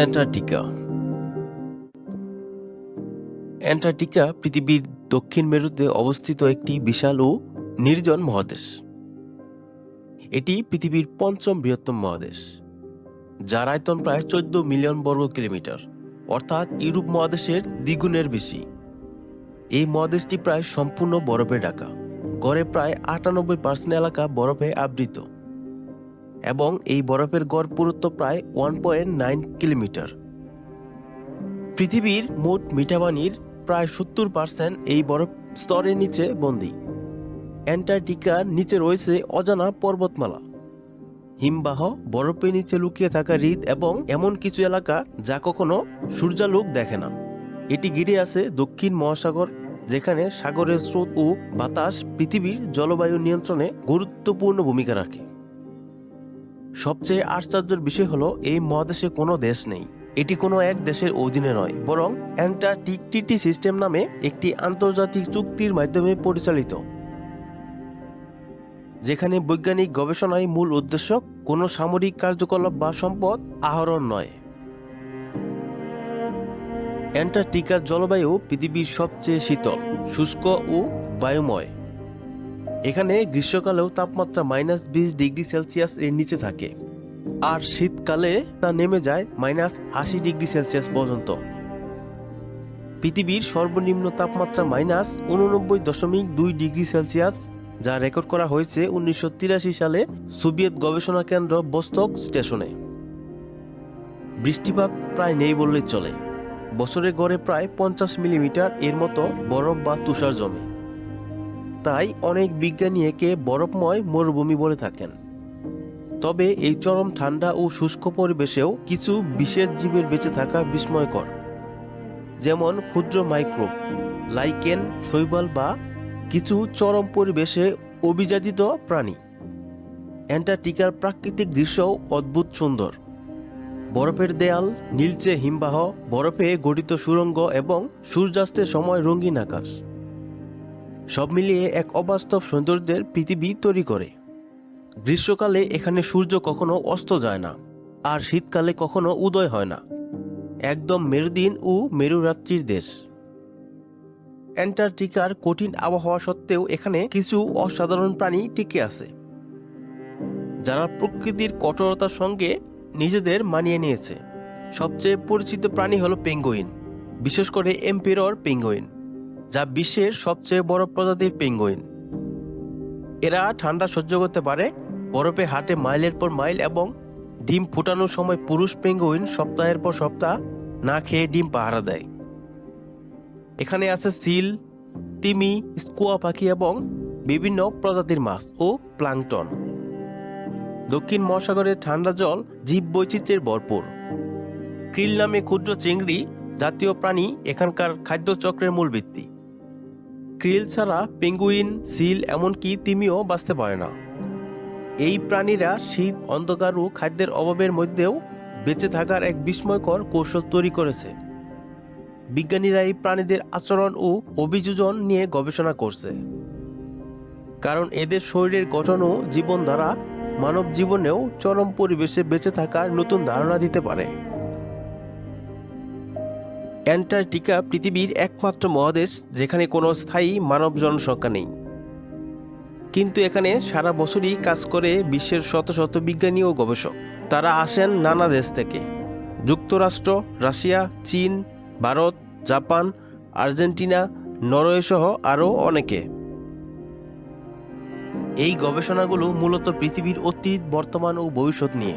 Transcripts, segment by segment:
Antarctica. Antarctica পৃথিবীর দক্ষিণ মেরুতে অবস্থিত একটি বিশাল ও নির্জন মহাদেশ। এটি পৃথিবীর পঞ্চম বৃহত্তম মহাদেশ, যার আয়তন প্রায় চোদ্দ মিলিয়ন বর্গ কিলোমিটার, অর্থাৎ ইউরোপ মহাদেশের দ্বিগুণের বেশি। এই মহাদেশটি প্রায় সম্পূর্ণ বরফে ঢাকা, গড়ে প্রায় আটানব্বই পার্সেন্ট এলাকা বরফে আবৃত। এবং এই বরফের গড় পুরুত্ব প্রায় ওয়ান পয়েন্ট নাইন কিলোমিটার। পৃথিবীর মোট মিঠাবানির প্রায় সত্তর পার্সেন্ট এই বরফ স্তরের নিচে বন্দী। অ্যান্টার্কটিকার নিচে রয়েছে অজানা পর্বতমালা। হিমবাহ বরফের নিচে লুকিয়ে থাকা হৃদ এবং এমন কিছু এলাকা যা কখনো সূর্যালোক দেখে না। এটি ঘিরে আছে দক্ষিণ মহাসাগর, যেখানে সাগরের স্রোত ও বাতাস পৃথিবীর জলবায়ু নিয়ন্ত্রণে গুরুত্বপূর্ণ ভূমিকা রাখে। সবচেয়ে আশ্চর্যের বিষয় হলো, এই মহাদেশে কোনো দেশ নেই। এটি কোনো এক দেশের অধীনে নয়, বরং অ্যান্টার্কটিকটিটি সিস্টেম নামে একটি আন্তর্জাতিক চুক্তির মাধ্যমে পরিচালিত। যেখানে বৈজ্ঞানিক গবেষণায় মূল উদ্দেশ্য, কোনো সামরিক কার্যকলাপ বা সম্পদ আহরণ নয়। অ্যান্টার্কটিকার জলবায়ু পৃথিবীর সবচেয়ে শীতল, শুষ্ক ও বায়ুময়। এখানে গ্রীষ্মকালেও তাপমাত্রা মাইনাস বিশ ডিগ্রি সেলসিয়াস এর নিচে থাকে। আর শীতকালে তা নেমে যায় মাইনাস আশি ডিগ্রি সেলসিয়াস পর্যন্ত। পৃথিবীর সর্বনিম্ন তাপমাত্রা মাইনাস উননব্বই দশমিক দুই ডিগ্রি সেলসিয়াস, যা রেকর্ড করা হয়েছে উনিশশো তিরাশি সালে সোভিয়েত গবেষণা কেন্দ্র বস্তক স্টেশনে। বৃষ্টিপাত প্রায় নেই বললেই চলে। বছরে গড়ে প্রায় পঞ্চাশ মিলিমিটার এর মতো বরফ বা তুষার জমে। তাই অনেক বিজ্ঞানী একে বরফময় মরুভূমি বলে থাকেন। তবে এই চরম ঠান্ডা ও শুষ্ক পরিবেশেও কিছু বিশেষ জীবের বেঁচে থাকা বিস্ময়কর, যেমন ক্ষুদ্র মাইক্রোব, লাইকেন, শৈবাল বা কিছু চরম পরিবেশে অভিজাতিত প্রাণী। অ্যান্টার্কটিকার প্রাকৃতিক দৃশ্যও অদ্ভুত সুন্দর। বরফের দেয়াল, নীলচে হিমবাহ, বরফে গঠিত সুরঙ্গ এবং সূর্যাস্তের সময় রঙিন আকাশ। সব মিলিয়ে এক অবাস্তব সৌন্দর্যের পৃথিবী তৈরি করে। গ্রীষ্মকালে এখানে সূর্য কখনো অস্ত যায় না, আর শীতকালে কখনো উদয় হয় না। একদম মেরুদিন ও মেরুরাত্রির দেশ। অ্যান্টার্কটিকার কঠিন আবহাওয়া সত্ত্বেও এখানে কিছু অসাধারণ প্রাণী টিকে আছে, যারা প্রকৃতির কঠোরতার সঙ্গে নিজেদের মানিয়ে নিয়েছে। সবচেয়ে পরিচিত প্রাণী হলো পেঙ্গুইন, বিশেষ করে এম্পেরর পেঙ্গুইন। যা বিশ্বের সবচেয়ে বড় প্রজাতির পেঙ্গুইন। এরা ঠান্ডা সহ্য করতে পারে, বরফে হাঁটে মাইলের পর মাইল এবং ডিম ফুটানোর সময় পুরুষ পেঙ্গুইন সপ্তাহের পর সপ্তাহ না খেয়ে ডিম পাহারা দেয়। এখানে আছে সিল, তিমি, স্কুয়া পাখি এবং বিভিন্ন প্রজাতির মাছ ও প্লাংটন। দক্ষিণ মহাসাগরের ঠান্ডা জল জীব বৈচিত্র্যের ভরপুর। ক্রিল নামে ক্ষুদ্র চিংড়ি জাতীয় প্রাণী এখানকার খাদ্যচক্রের মূল ভিত্তি। ক্রিল ছাড়া পেঙ্গুইন, সিল এমনকি তিমিও বাঁচতে পারে না। এই প্রাণীরা শীত, অন্ধকার ও খাদ্যের অভাবের মধ্যেও বেঁচে থাকার এক বিস্ময়কর কৌশল তৈরি করেছে। বিজ্ঞানীরা এই প্রাণীদের আচরণ ও অভিযোজন নিয়ে গবেষণা করছে। কারণ এদের শরীরের গঠন ও জীবনধারা মানব জীবনেও চরম পরিবেশে বেঁচে থাকার নতুন ধারণা দিতে পারে। অ্যান্টার্কটিকা পৃথিবীর একমাত্র মহাদেশ যেখানে কোনো স্থায়ী মানব জনসংখ্যা নেই। কিন্তু এখানে সারা বছরই কাজ করে বিশ্বের শত শত বিজ্ঞানী ও গবেষক। তারা আসেন নানা দেশ থেকে। যুক্তরাষ্ট্র, রাশিয়া, চীন, ভারত, জাপান, আর্জেন্টিনা, নরওয়ে সহ আরও অনেকে। এই গবেষণাগুলো মূলত পৃথিবীর অতীত, বর্তমান ও ভবিষ্যৎ নিয়ে।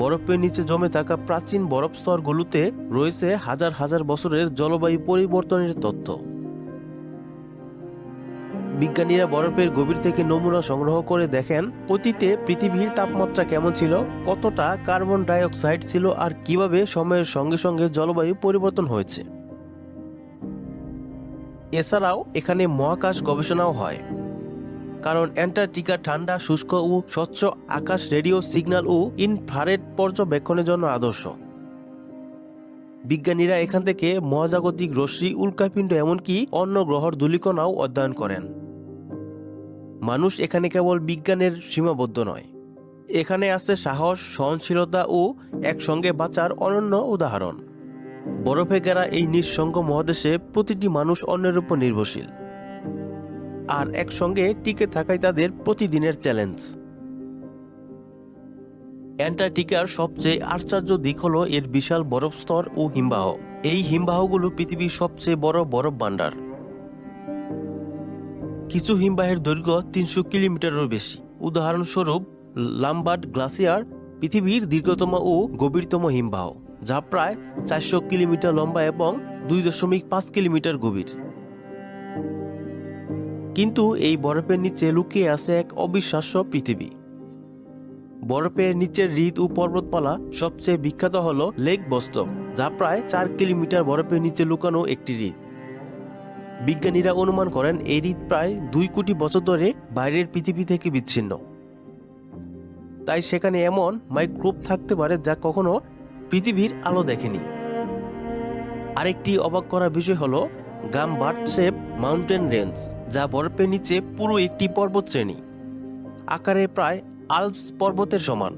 বরফের নিচে জমে থাকা প্রাচীন বরফ স্তরগুলোতে রয়েছে হাজার হাজার বছরের জলবায়ু পরিবর্তনের তথ্য। বিজ্ঞানীরা বরফের গভীর থেকে নমুনা সংগ্রহ করে দেখেন, অতীতে পৃথিবীর তাপমাত্রা কেমন ছিল, কতটা কার্বন ডাই অক্সাইড ছিল আর কীভাবে সময়ের সঙ্গে সঙ্গে জলবায়ু পরিবর্তন হয়েছে। এছাড়াও এখানে মহাকাশ গবেষণাও হয়। কারণ অ্যান্টার্কটিকা ঠান্ডা, শুষ্ক ও স্বচ্ছ আকাশ রেডিও সিগন্যাল ও ইনফ্রারেড পর্যবেক্ষণের জন্য আদর্শ। বিজ্ঞানীরা এখান থেকে মহাজাগতিক রশ্মি উল্কাপিণ্ড এমনকি অন্য গ্রহর ধূলিকণাও অধ্যয়ন করেন। মানুষ এখানে কেবল বিজ্ঞানের সীমাবদ্ধ নয়। এখানে আছে সাহস, সহনশীলতা ও একসঙ্গে বাঁচার অনন্য উদাহরণ। বরফে গেরা এই নিঃসঙ্গ মহাদেশে প্রতিটি মানুষ অন্যের উপর নির্ভরশীল। আর একসঙ্গে টিকে থাকাই তাদের প্রতিদিনের চ্যালেঞ্জ। অ্যান্টার্কটিকার সবচেয়ে আশ্চর্য দিক হল এর বিশাল বরফ স্তর ও হিমবাহ। এই হিমবাহগুলো পৃথিবীর সবচেয়ে বড় বরফ ভাণ্ডার। কিছু হিমবাহের দৈর্ঘ্য তিনশো কিলোমিটারেরও বেশি। উদাহরণস্বরূপ, লাম্বার্ড গ্লাসিয়ার পৃথিবীর দীর্ঘতম ও গভীরতম হিমবাহ, যা প্রায় চারশো কিলোমিটার লম্বা এবং দুই দশমিক পাঁচ কিলোমিটার গভীর। কিন্তু এই বরফের নিচে লুকিয়ে আছে এক অবিশ্বাস্য পৃথিবী। বরফের নিচের হ্রদ ও পর্বতমালা সবচেয়ে বিখ্যাত হল লেক বস্তব, যা প্রায় চার কিলোমিটার বরফের নিচে লুকানো একটি হ্রদ। বিজ্ঞানীরা অনুমান করেন এই হ্রদ প্রায় দুই কোটি বছর ধরে বাইরের পৃথিবী থেকে বিচ্ছিন্ন। তাই সেখানে এমন মাইক্রোব থাকতে পারে যা কখনো পৃথিবীর আলো দেখেনি। আরেকটি অবাক করার বিষয় হলো গাম শেপ মাউন্টেন রেঞ্জ, যা বরফের নিচে পুরো একটি পর্বত শ্রেণি আকারে প্রায় আলপস পর্বতের সমান।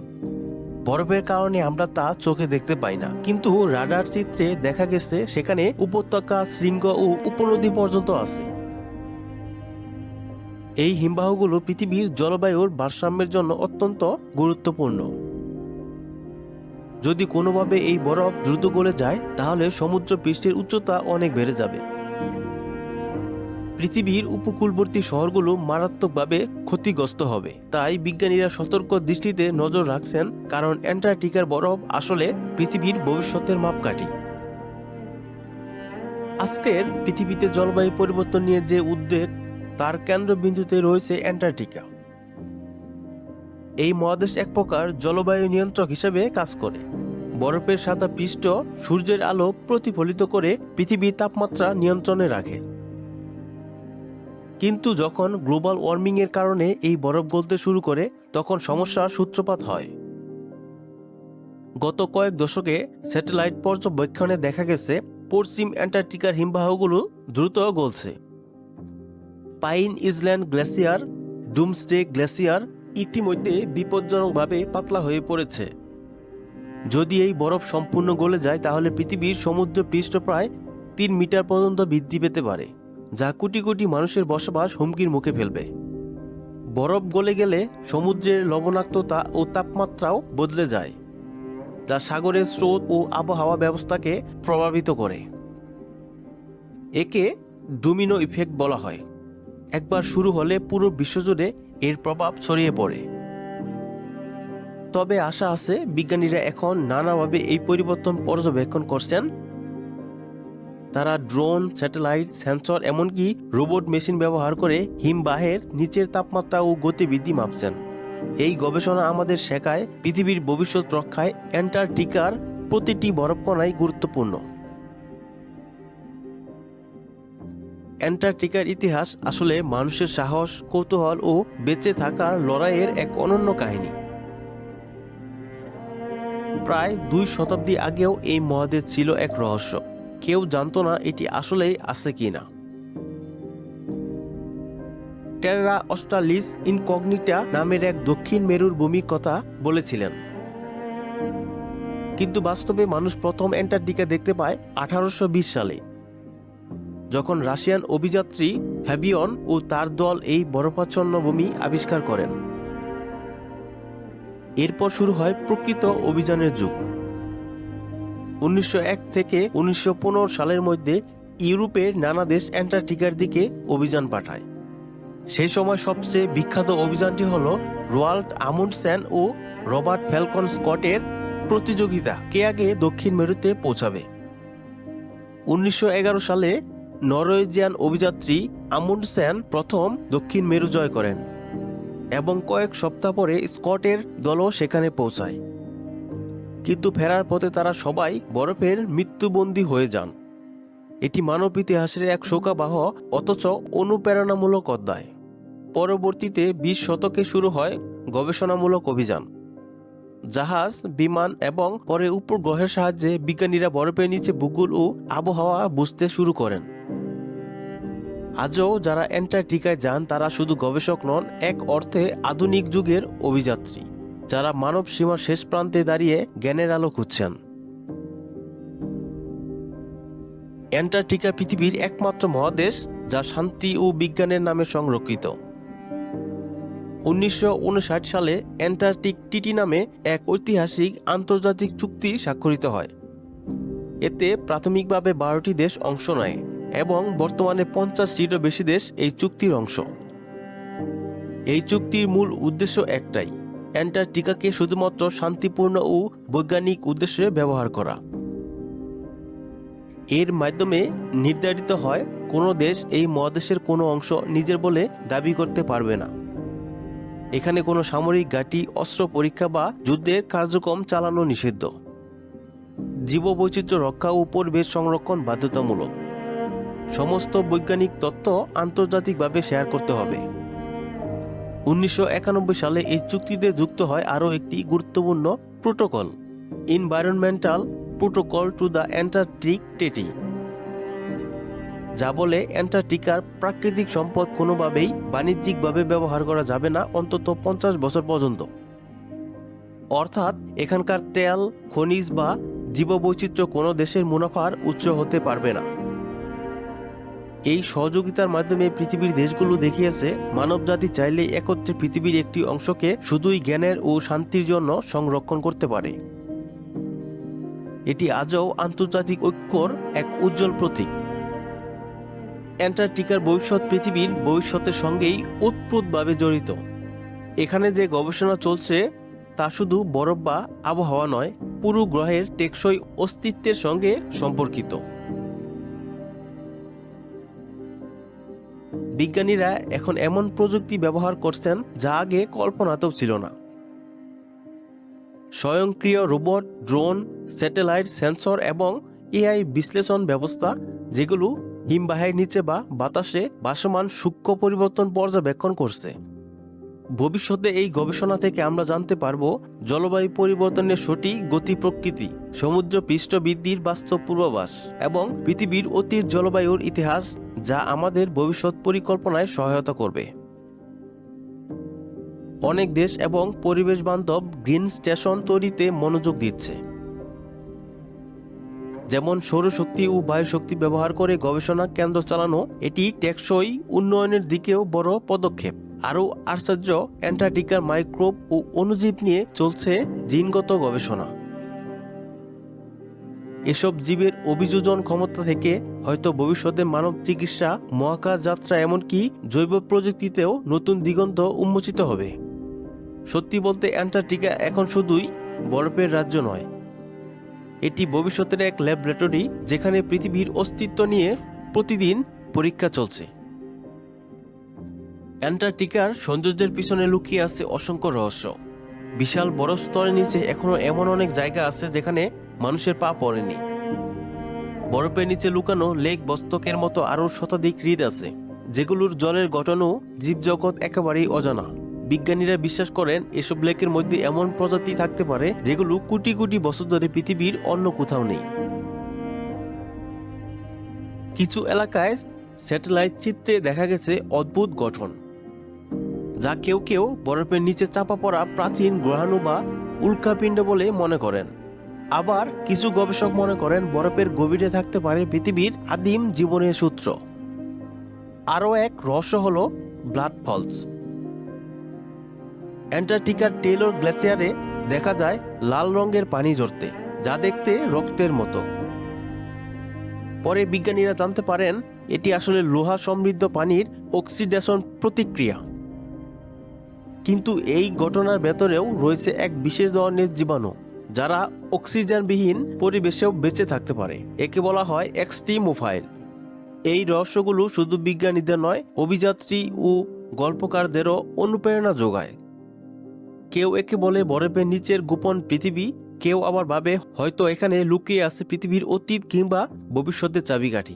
বরফের কারণে আমরা তা চোখে দেখতে পাই না। কিন্তু রাডার চিত্রে দেখা গেছে সেখানে উপত্যকা, শৃঙ্গ ও উপনদী পর্যন্ত আছে। এই হিমবাহগুলো পৃথিবীর জলবায়ুর ভারসাম্যের জন্য অত্যন্ত গুরুত্বপূর্ণ। যদি কোনোভাবে এই বরফ দ্রুত গলে যায়, তাহলে সমুদ্র পৃষ্ঠের উচ্চতা অনেক বেড়ে যাবে। পৃথিবীর উপকূলবর্তী শহরগুলো মারাত্মকভাবে ক্ষতিগ্রস্ত হবে। তাই বিজ্ঞানীরা সতর্ক দৃষ্টিতে নজর রাখছেন, কারণ অ্যান্টার্কটিকার বরফ আসলে পৃথিবীর ভবিষ্যতের মাপকাঠি। আজকের পৃথিবীতে জলবায়ু পরিবর্তন নিয়ে যে উদ্বেগ, তার কেন্দ্রবিন্দুতে রয়েছে অ্যান্টার্কটিকা। এই মহাদেশ এক প্রকার জলবায়ু নিয়ন্ত্রক হিসেবে কাজ করে। বরফের সাদা পৃষ্ঠ সূর্যের আলো প্রতিফলিত করে পৃথিবীর তাপমাত্রা নিয়ন্ত্রণে রাখে। কিন্তু যখন গ্লোবাল ওয়ার্মিং এর কারণে এই বরফ গলতে শুরু করে, তখন সমস্যার সূত্রপাত হয়। গত কয়েক দশকে স্যাটেলাইট পর্যবেক্ষণে দেখা গেছে, পশ্চিম অ্যান্টার্কটিকার হিমবাহগুলো দ্রুত গলছে। Pine island glacier doomsday glacier ইতিমধ্যে বিপজ্জনকভাবে পাতলা হয়ে পড়েছে। যদি এই বরফ সম্পূর্ণ গলে যায়, তাহলে পৃথিবীর সমুদ্র পৃষ্ঠ প্রায় তিন মিটার পর্যন্ত বৃদ্ধি পেতে পারে। যা কোটি কোটি মানুষের বসবাস হুমকির মুখে ফেলবে। বরফ গলে গেলে সমুদ্রের লবণাক্ততা ও তাপমাত্রাও বদলে যায়, যা সাগরের স্রোত ও আবহাওয়া ব্যবস্থাকে প্রভাবিত করে। একে ডোমিনো ইফেক্ট বলা হয়। একবার শুরু হলে পুরো বিশ্বজুড়ে এর প্রভাব ছড়িয়ে পড়ে। তবে আশা আছে বিজ্ঞানীরা এখন নানাভাবে এই পরিবর্তন পর্যবেক্ষণ করছেন তারা ড্রোন, স্যাটেলাইট, সেন্সর, এমনকি রোবট মেশিন ব্যবহার করে হিমবাহের নিচের তাপমাত্রা ও গতিবিধি মাপছেন। এই গবেষণা আমাদের শেখায় পৃথিবীর ভবিষ্যৎ রক্ষায় অ্যান্টার্কটিকার প্রতিটি বরফকণাই গুরুত্বপূর্ণ। অ্যান্টার্কটিকার ইতিহাস আসলে মানুষের সাহস, কৌতূহল ও বেঁচে থাকার লড়াইয়ের এক অনন্য কাহিনী। প্রায় দুই শতাব্দী আগেও এই মহাদেশ ছিল এক রহস্য। কেউ জানতো না এটি আসলেই আছে কিনা টেরা অস্ট্রালিস ইনকগনিটা নামের এক দক্ষিণ মেরুর ভূমির কথা বলেছিলেন। কিন্তু বাস্তবে মানুষ প্রথম অ্যান্টার্কটিকা দেখতে পায় আঠারোশো বিশ সালে, যখন রাশিয়ান অভিযাত্রী হ্যাবিয়ন ও তার দল এই বরফাচ্ছন্ন ভূমি আবিষ্কার করেন। এরপর শুরু হয় প্রকৃত অভিযানের যুগ। উনিশশো এক থেকে উনিশশো পনেরো সালের মধ্যে ইউরোপের নানা দেশ অ্যান্টার্কটিকার দিকে অভিযান পাঠায়। সেই সময় সবচেয়ে বিখ্যাত অভিযানটি হল রোয়াল্ড আমুন্ডসেন ও রবার্ট ফ্যালকন স্কটের প্রতিযোগিতা। কে আগে দক্ষিণ মেরুতে পৌঁছাবে? উনিশশো এগারো সালে নরওয়েজিয়ান অভিযাত্রী আমুন্ডসেন প্রথম দক্ষিণ মেরু জয় করেন এবং কয়েক সপ্তাহ পরে স্কটের দলও সেখানে পৌঁছায়। কিন্তু ফেরার পথে তারা সবাই বরফের মৃত্যুবন্দী হয়ে যান। এটি মানব ইতিহাসের এক শোকাবাহ, অথচ অনুপ্রেরণামূলক অধ্যায়। পরবর্তীতে বিশ শতকে শুরু হয় গবেষণামূলক অভিযান। জাহাজ, বিমান এবং পরে উপগ্রহের সাহায্যে বিজ্ঞানীরা বরফের নিচে ভূগোল ও আবহাওয়া বুঝতে শুরু করেন। আজও যারা অ্যান্টার্কটিকায় যান, তারা শুধু গবেষক নন, এক অর্থে আধুনিক যুগের অভিযাত্রী। যারা মানব সীমার শেষ প্রান্তে দাঁড়িয়ে জ্ঞানের আলো খুঁজছেন। অ্যান্টার্কটিকা পৃথিবীর একমাত্র মহাদেশ যা শান্তি ও বিজ্ঞানের নামে সংরক্ষিত। উনিশশো উনষাট সালে অ্যান্টার্কটিক টিটি নামে এক ঐতিহাসিক আন্তর্জাতিক চুক্তি স্বাক্ষরিত হয়। এতে প্রাথমিকভাবে বারোটি দেশ অংশ নেয় এবং বর্তমানে পঞ্চাশটিরও বেশি দেশ এই চুক্তির অংশ। এই চুক্তির মূল উদ্দেশ্য একটাই অ্যান্টার্কটিকাকে শুধুমাত্র শান্তিপূর্ণ ও বৈজ্ঞানিক উদ্দেশ্যে ব্যবহার করা। এর মাধ্যমে নির্ধারিত হয় কোনো দেশ এই মহাদেশের কোনো অংশ নিজের বলে দাবি করতে পারবে না। এখানে কোনো সামরিক ঘাঁটি, অস্ত্র পরীক্ষা বা যুদ্ধের কার্যক্রম চালানো নিষিদ্ধ। জীববৈচিত্র্য রক্ষা ও পরিবেশ সংরক্ষণ বাধ্যতামূলক। সমস্ত বৈজ্ঞানিক তথ্য আন্তর্জাতিকভাবে শেয়ার করতে হবে। উনিশশো একানব্বই সালে এই চুক্তিতে যুক্ত হয় আরও একটি গুরুত্বপূর্ণ protocol environmental protocol to the Antarctic টেটি যা বলে অ্যান্টার্কটিকার প্রাকৃতিক সম্পদ কোনোভাবেই বাণিজ্যিকভাবে ব্যবহার করা যাবে না অন্তত পঞ্চাশ বছর পর্যন্ত। অর্থাৎ এখানকার তেল, খনিজ বা জীববৈচিত্র্য কোনো দেশের মুনাফার উৎস হতে পারবে না। এই সহযোগিতার মাধ্যমে পৃথিবীর দেশগুলো দেখিয়েছে, মানবজাতি চাইলে একত্রে পৃথিবীর একটি অংশকে শুধুই জ্ঞানের ও শান্তির জন্য সংরক্ষণ করতে পারে। এটি আজও আন্তর্জাতিক ঐক্যর এক উজ্জ্বল প্রতীক। অ্যান্টার্কটিকার ভবিষ্যৎ পৃথিবীর ভবিষ্যতের সঙ্গেই ওতপ্রোতভাবে জড়িত। এখানে যে গবেষণা চলছে, তা শুধু বরফ বা আবহাওয়া নয়, পুরো গ্রহের টেকসই অস্তিত্বের সঙ্গে সম্পর্কিত। বিজ্ঞানীরা এখন এমন প্রযুক্তি ব্যবহার করছেন যা আগে কল্পনাতেও ছিল না। স্বয়ংক্রিয় রোবট, ড্রোন, স্যাটেলাইট সেন্সর এবং এআই বিশ্লেষণ ব্যবস্থা, যেগুলো হিমবাহের নিচে বা বাতাসে ভাসমান সূক্ষ্ম পরিবর্তন পর্যবেক্ষণ করছে। ভবিষ্যতে এই গবেষণা থেকে আমরা জানতে পারব জলবায়ু পরিবর্তনের সঠিক গতি প্রকৃতি, সমুদ্র পৃষ্ঠ বৃদ্ধির বাস্তব পূর্বাভাস এবং পৃথিবীর অতীত জলবায়ুর ইতিহাস যা আমাদের ভবিষ্যৎ পরিকল্পনায় সহায়তা করবে। অনেক দেশ এবং পরিবেশ বান্ধব গ্রিন স্টেশন তৈরিতে মনোযোগ দিচ্ছে। যেমন সৌরশক্তি ও বায়ুশক্তি ব্যবহার করে গবেষণা কেন্দ্র চালানো, এটি টেকসই উন্নয়নের দিকেও বড় পদক্ষেপ। আরও আশ্চর্য, অ্যান্টার্কটিকার মাইক্রোব ও অণুজীব নিয়ে চলছে জিনগত গবেষণা। এসব জীবের অভিযোজন ক্ষমতা থেকে হয়তো ভবিষ্যতে মানব চিকিৎসা, মহাকাশ যাত্রা এমনকি জৈব প্রযুক্তিতেও নতুন দিগন্ত উন্মোচিত হবে। সত্যি বলতে অ্যান্টার্কটিকা এখন শুধুই বরফের রাজ্য নয়। এটি ভবিষ্যতের এক ল্যাবরেটরি যেখানে পৃথিবীর অস্তিত্ব নিয়ে প্রতিদিন পরীক্ষা চলছে। অ্যান্টার্কটিকার সৌন্দর্যের পিছনে লুকিয়ে আছে অসংখ্য রহস্য। বিশাল বরফ স্তরের নিচে এখনও এমন অনেক জায়গা আছে যেখানে মানুষের পা পড়েনি। বরফের নিচে লুকানো লেক বস্তকের মতো আরও শতাধিক হ্রদ আছে, যেগুলোর জলের গঠনও জীবজগৎ একেবারেই অজানা। বিজ্ঞানীরা বিশ্বাস করেন, এসব লেকের মধ্যে এমন প্রজাতি থাকতে পারে, যেগুলো কোটি কোটি বছর ধরে পৃথিবীর অন্য কোথাও নেই। কিছু এলাকায় স্যাটেলাইট চিত্রে দেখা গেছে অদ্ভুত গঠন, যা কেউ কেউ বরফের নিচে চাপা পড়া প্রাচীন গ্রহাণু বা উল্কাপিণ্ড বলে মনে করেন। আবার কিছু গবেষক মনে করেন বরফের গভীরে থাকতে পারে পৃথিবীর আদিম জীবনের সূত্র। আরও এক রহস্য হল ব্লাড ফলস। অ্যান্টার্কটিকার টেলর গ্লেসিয়ারে দেখা যায় লাল রঙের পানি ঝরতে, যা দেখতে রক্তের মতো। পরে বিজ্ঞানীরা জানতে পারেন, এটি আসলে লোহা সমৃদ্ধ পানির অক্সিডেশন প্রতিক্রিয়া। কিন্তু এই ঘটনার ভেতরেও রয়েছে এক বিশেষ ধরনের জীবাণু। যারা অক্সিজেনবিহীন পরিবেশেও বেঁচে থাকতে পারে। একে বলা হয় এক্সট্রিমোফাইল এই রহস্যগুলো শুধু বিজ্ঞানীদের নয়, অভিযাত্রী ও গল্পকারদেরও অনুপ্রেরণা যোগায়। কেউ একে বলে বরফের নিচের গোপন পৃথিবী, কেউ আবার ভাবে হয়তো এখানে লুকিয়ে আছে পৃথিবীর অতীত কিংবা ভবিষ্যতের চাবিকাঠি।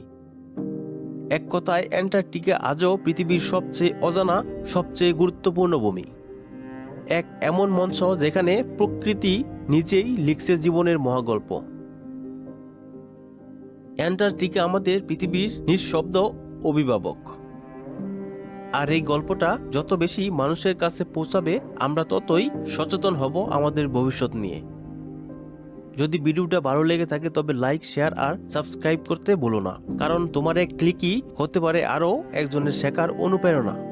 এক কথায়, অ্যান্টার্কটিকা আজও পৃথিবীর সবচেয়ে অজানা, সবচেয়ে গুরুত্বপূর্ণ ভূমি। এক এমন মঞ্চ যেখানে প্রকৃতি নিজেই লিখছে জীবনের মহাগল্প। অ্যান্টার্কটিকা আমাদের পৃথিবীর নিঃশব্দ অভিভাবক। আর এই গল্পটা যত বেশি মানুষের কাছে পৌঁছাবে, আমরা ততই সচেতন হব আমাদের ভবিষ্যৎ নিয়ে। যদি ভিডিওটা ভালো লেগে থাকে, তবে লাইক, শেয়ার আর সাবস্ক্রাইব করতে বলো না। কারণ তোমার এক ক্লিকই হতে পারে আরও একজনের শেখার অনুপ্রেরণা।